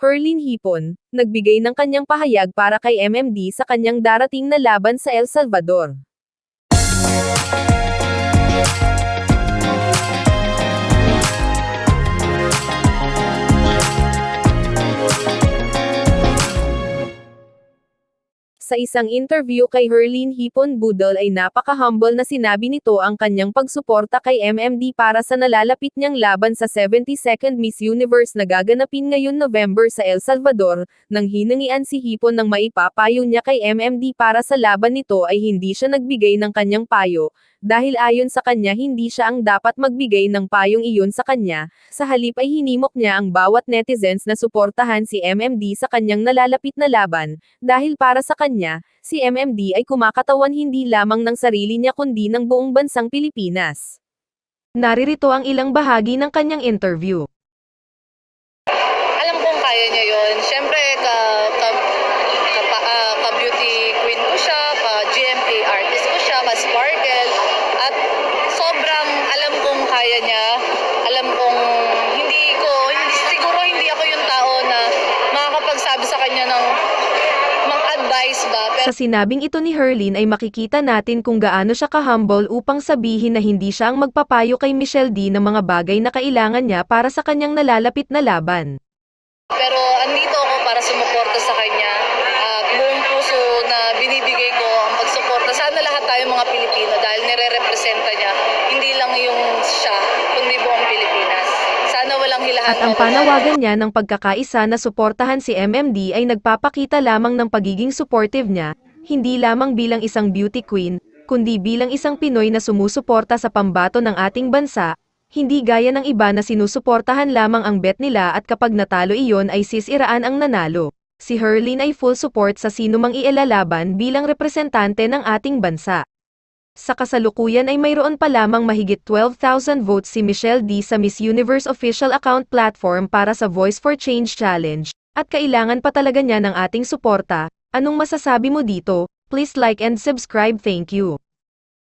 Herlin Hipon, nagbigay ng kanyang pahayag para kay MMD sa kanyang darating na laban sa El Salvador. Sa isang interview kay Herlin Hipon Budol ay napaka-humble na sinabi nito ang kanyang pagsuporta kay MMD para sa nalalapit niyang laban sa 72nd Miss Universe na gaganapin ngayon November sa El Salvador, nang hinangian si Hipon ng maipapayo niya kay MMD para sa laban nito ay hindi siya nagbigay ng kanyang payo, dahil ayon sa kanya hindi siya ang dapat magbigay ng payong iyon sa kanya, sa halip ay hinimok niya ang bawat netizens na suportahan si MMD sa kanyang nalalapit na laban, dahil para sa kanya, si MMD ay kumakatawan hindi lamang ng sarili niya kundi ng buong bansang Pilipinas. Naririto ang ilang bahagi ng kanyang interview. alam kong kaya niya yon. Siyempre, ka, ka, ka, pa- ah, ka-beauty queen ko siya, ka-GMA artist ko siya, ka-sparkle. At sobrang alam kong kaya niya. Alam kong Sa sinabing ito ni Herlin ay makikita natin kung gaano siya ka-humble upang sabihin na hindi siya ang magpapayo kay Michelle D ng mga bagay na kailangan niya para sa kanyang nalalapit na laban. Pero andito ako para sumuporta sa kanya. At buong puso na binibigay ko ang pagsuporta. Sana lahat tayo mga Pilipino dahil nire-representa niya. Hindi lang yung siya, kundi buong At ang panawagan niya ng pagkakaisa na suportahan si MMD ay nagpapakita lamang ng pagiging supportive niya, hindi lamang bilang isang beauty queen, kundi bilang isang Pinoy na sumusuporta sa pambato ng ating bansa, hindi gaya ng iba na sinusuportahan lamang ang bet nila at kapag natalo iyon ay sisiraan ang nanalo. Si Herlin ay full support sa sino mang iilalaban bilang representante ng ating bansa. Sa kasalukuyan ay mayroon pa lamang mahigit 12,000 votes si Michelle D sa Miss Universe official account platform para sa Voice for Change Challenge, at kailangan pa talaga niya ng ating suporta. Anong masasabi mo dito? Please like and subscribe thank you.